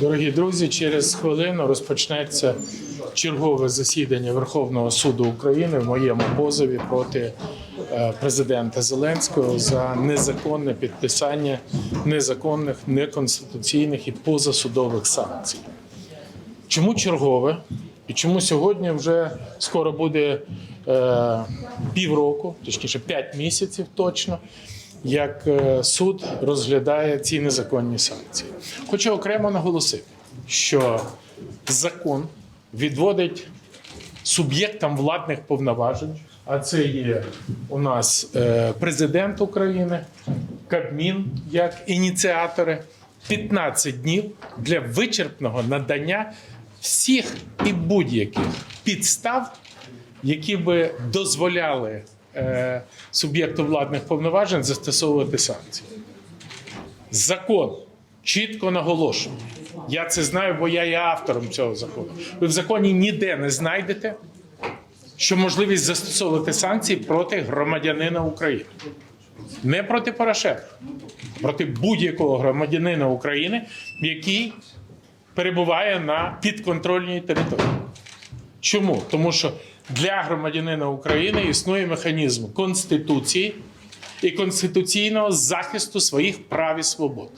Дорогі друзі, через хвилину розпочнеться чергове засідання Верховного суду України в моєму позові проти е, президента Зеленського за незаконне підписання незаконних, неконституційних і позасудових санкцій. Чому чергове? І чому сьогодні вже скоро буде е, півроку, точніше 5 місяців точно, як е, суд розглядає ці незаконні санкції? Хочу окремо наголосити, що закон відводить суб'єктам владних повноважень, а це є у нас е, президент України, Кабмін як ініціатори, 15 днів для вичерпного надання всіх і будь-яких підстав, які би дозволяли суб'єкту владних повноважень застосовувати санкції. Закон чітко наголошує. Я це знаю, бо я є автором цього закону. Ви в законі ніде не знайдете, що можливість застосовувати санкції проти громадянина України. Не проти Порошенка, проти будь-якого громадянина України, який перебуває на підконтрольній території. Чому? Тому що для громадянина України існує механізм Конституції і конституційного захисту своїх прав і свобод.